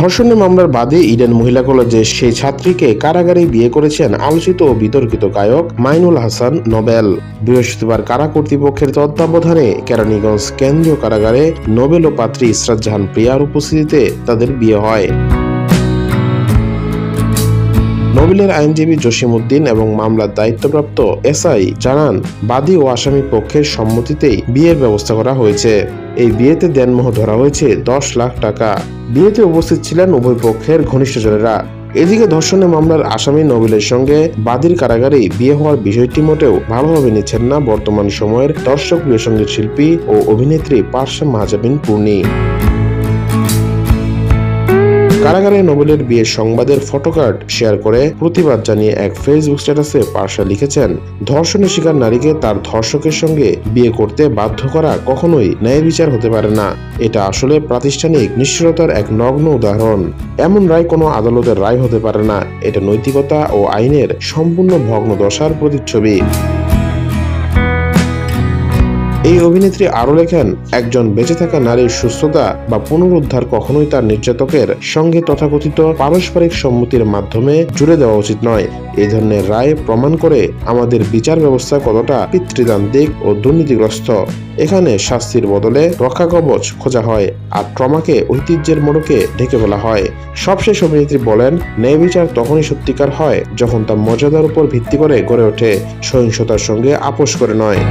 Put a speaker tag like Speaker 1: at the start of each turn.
Speaker 1: ধর্ষণের মামলার বাদে ইডেন মহিলা কলেজের সেই ছাত্রীকে কারাগারে বিয়ে করেছেন আলোচিত ও বিতর্কিত গায়ক মাইনুল হাসান নোবেল। বৃহস্পতিবার কারা কর্তৃপক্ষের তত্ত্বাবধানে কেরানীগঞ্জ কেন্দ্রীয় কারাগারে নোবেল ও পাত্রী ইসরাত জাহান প্রিয়ার উপস্থিতিতে তাদের বিয়ে হয়। নোবেলের আইনজীবী জসিম উদ্দিন এবং মামলার দায়িত্বপ্রাপ্ত এসআই জানান, বাদী ও আসামি পক্ষের সম্মতিতেই বিয়ের ব্যবস্থা করা হয়েছে। এই বিয়েতে দেনমোহ ধরা হয়েছে দশ লাখ টাকা। বিয়েতে উপস্থিত ছিলেন উভয় পক্ষের ঘনিষ্ঠজনেরা এদিকে ধর্ষণের মামলার আসামি নোবেলের সঙ্গে বাদীর কারাগারেই বিয়ে হওয়ার বিষয়টি মোটেও ভালোভাবে নিচ্ছেন না বর্তমান সময়ের দর্শক প্রিয় সংগীত শিল্পী ও অভিনেত্রী পার্শ্ব মাহাজাবিন পূর্ণি। কারাগারে নোবেলের বিয়ের সংবাদের ফটোকার্ড শেয়ার করে প্রতিবাদ জানিয়ে এক ফেসবুক স্ট্যাটাসে পার্সা লিখেছেন, ধর্ষণের শিকার নারীকে তার ধর্ষকের সঙ্গে বিয়ে করতে বাধ্য করা কখনোই ন্যায় বিচার হতে পারে না। এটা আসলে প্রাতিষ্ঠানিক নিশ্চয়তার এক নগ্ন উদাহরণ। এমন রায় কোনো আদালতের রায় হতে পারে না। এটা নৈতিকতা ও আইনের সম্পূর্ণ ভগ্ন দশার প্রতিচ্ছবি। এই অভিনেত্রী আরও লেখেন, একজন বেঁচে থাকা নারীর সুস্থতা বা পুনরুদ্ধার কখনোই তার নির্যাতকের সঙ্গে তথাকথিত পারস্পরিক সম্মতির মাধ্যমে জুড়ে দেওয়া উচিত নয়। এই ধরনের রায় প্রমাণ করে আমাদের বিচার ব্যবস্থা কতটা পিতৃতান্ত্রিক ও দুর্নীতিগ্রস্ত। এখানে শাস্তির বদলে রক্ষা কবচ খোঁজা হয় আর ট্রমাকে ঐতিহ্যের মোড়কে ঢেকে ফেলা হয়। সবশেষ অভিনেত্রী বলেন, ন্যায় বিচার তখনই সত্যিকার হয় যখন তা মর্যাদার উপর ভিত্তি করে গড়ে ওঠে। সহিংসতার সঙ্গে আপোষ করে নয়।